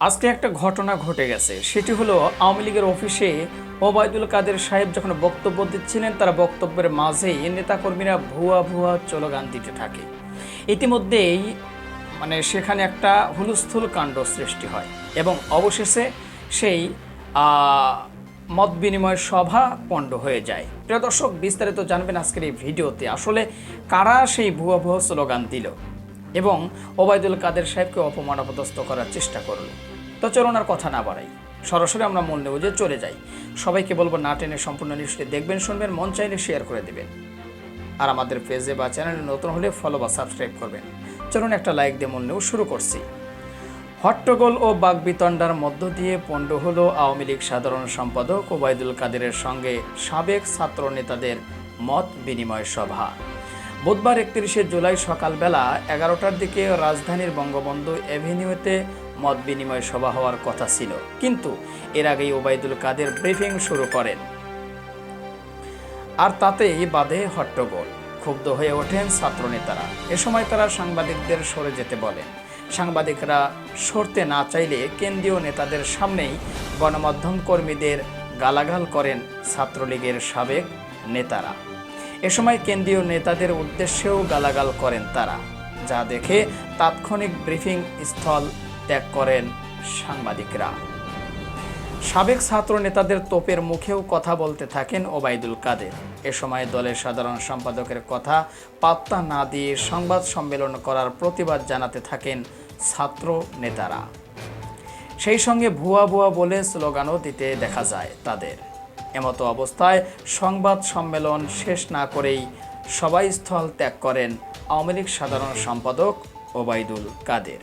আজকে একটা ঘটনা ঘটে গেছে। সেটি হলো আওয়ামী লীগের অফিসে ওবায়দুল কাদের সাহেব যখন বক্তব্য দিচ্ছিলেন, তার বক্তব্যের মাঝেই নেতাকর্মীরা ভুয়া ভুয়া চলগান দিতে থাকে। ইতিমধ্যেই মানে সেখানে একটা হুলস্থুল কাণ্ড সৃষ্টি হয় এবং অবশেষে সেই মত বিনিময় সভা পণ্ড হয়ে যায়। প্রিয় দর্শক, বিস্তারিত জানবেন আজকের এই ভিডিওতে। আসলে কারা সেই ভুয়া ভুয়া স্লোগান দিল এবং ওবায়দুল কাদের সাহেবকে অপমান অপদস্থ করার চেষ্টা করল? তো চলুন আর কথা না বাড়াই। সরাসরি আমরা মূল যে চলে যাই। সবাইকে বলব না টেনে সম্পূর্ণ নিউজটি দেখবেন, শুনবেন, মন চাইলে শেয়ার করে দেবেন। আর আমাদের পেজে বা চ্যানেলে নতুন হলে ফলো বা সাবস্ক্রাইব করবেন। চলুন একটা লাইক দিয়ে মূল নিউজ শুরু করছি। হট্টগোল ও বাগবিতণ্ডার মধ্য দিয়ে পণ্ড হলো আওয়ামী লীগ সাধারণ সম্পাদক ওবায়দুল কাদেরের সঙ্গে সাবেক ছাত্র নেতাদের মত বিনিময় সভা। বুধবার একত্রিশে জুলাই সকালবেলা এগারোটার দিকে রাজধানীর বঙ্গবন্ধু এভিনিউতে মত বিনিময় সভা হওয়ার কথা ছিল। কিন্তু এর আগেই ওবায়দুল কাদের ব্রিফিং শুরু করেন। আর তাতেই বাধে হট্টগোল। ক্ষুব্ধ হয়ে ওঠেন ছাত্রনেতারা। এ সময় তারা সাংবাদিকদের সরে যেতে বলেন। সাংবাদিকরা সরতে না চাইলে কেন্দ্রীয় নেতাদের সামনেই গণমাধ্যম কর্মীদের গালাগাল করেন ছাত্রলীগের সাবেক নেতারা। এ সময় কেন্দ্রীয় নেতাদের উদ্দেশ্যেও গালাগাল করেন তারা। যা দেখে তাৎক্ষণিক ব্রিফিং স্থল ত্যাগ করেন সাংবাদিকরা। সাবেক ছাত্র নেতাদের তোপের মুখেও কথা বলতে থাকেন ওবায়দুল কাদের। এ সময় দলের সাধারণ সম্পাদকের কথা পাত্তা না দিয়ে সংবাদ সম্মেলন করার প্রতিবাদ জানাতে থাকেন ছাত্র নেতারা। সেই সঙ্গে ভুয়া ভুয়া বলে স্লোগানও দিতে দেখা যায় তাদের। এমতো অবস্থায় সংবাদ সম্মেলন শেষ না করেই সবাই স্থল ত্যাগ করেন আওয়ামী লীগ সাধারণ সম্পাদক ওবায়দুল কাদের।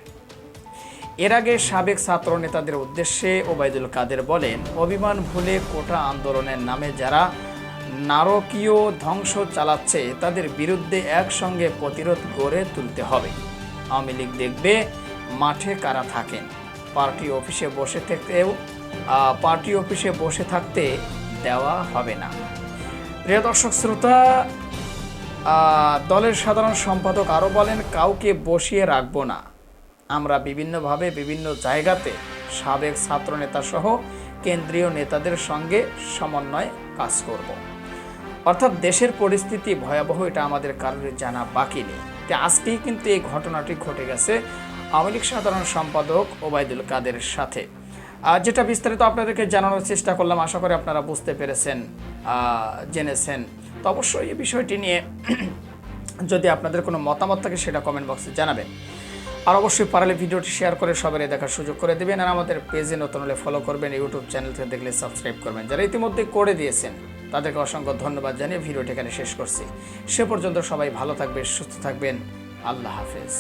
এর আগে সাবেক ছাত্র নেতাদের উদ্দেশ্যে ওবায়দুল কাদের বলেন, অভিমান ভুলে কোটা আন্দোলনের নামে যারা নারকীয় ধ্বংস চালাচ্ছে, তাদের বিরুদ্ধে একসঙ্গে প্রতিরোধ গড়ে তুলতে হবে। আওয়ামী লীগ দেখবে মাঠে কারা থাকেন। পার্টি অফিসে বসে থেকেও পার্টি অফিসে বসে থাকতে দেওয়া হবে না। প্রিয় দর্শক শ্রোতা দলের সাধারণ সম্পাদক আরও বলেন, কাউকে বসিয়ে রাখব না। আমরা বিভিন্নভাবে বিভিন্ন জায়গাতে সাবেক ছাত্রনেতা সহ কেন্দ্রীয় নেতাদের সঙ্গে সমন্বয়ে কাজ করব। অর্থাৎ দেশের পরিস্থিতি ভয়াবহ, এটা আমাদের কারোর জানা বাকি নেই। তো আজকেই কিন্তু এই ঘটনাটি ঘটে গেছে আওয়ামী লীগ সাধারণ সম্পাদক ওবায়দুল কাদের সাথে। যেটা বিস্তারিত আপনাদেরকে জানানোর চেষ্টা করলাম, আশা করি আপনারা বুঝতে পেরেছেন জেনেছেন। তো অবশ্যই এই বিষয়টি নিয়ে যদি আপনাদের কোনো মতামত থাকে, সেটা কমেন্ট বক্সে জানাবেন। আর অবশ্যই পারলে ভিডিওটি শেয়ার করে সবাই দেখার সুযোগ করে দেবেন। আর আমাদের পেজে নতুন হলে ফলো করবেন ইউটিউব চ্যানেল থেকে দেখলে সাবস্ক্রাইব করবেন। যারা ইতিমধ্যে করে দিয়েছেন, তাদেরকে অসংখ্য ধন্যবাদ জানিয়ে ভিডিওটি এখানে শেষ করছি। সে পর্যন্ত সবাই ভালো থাকবে সুস্থ থাকবেন। আল্লাহ হাফেজ।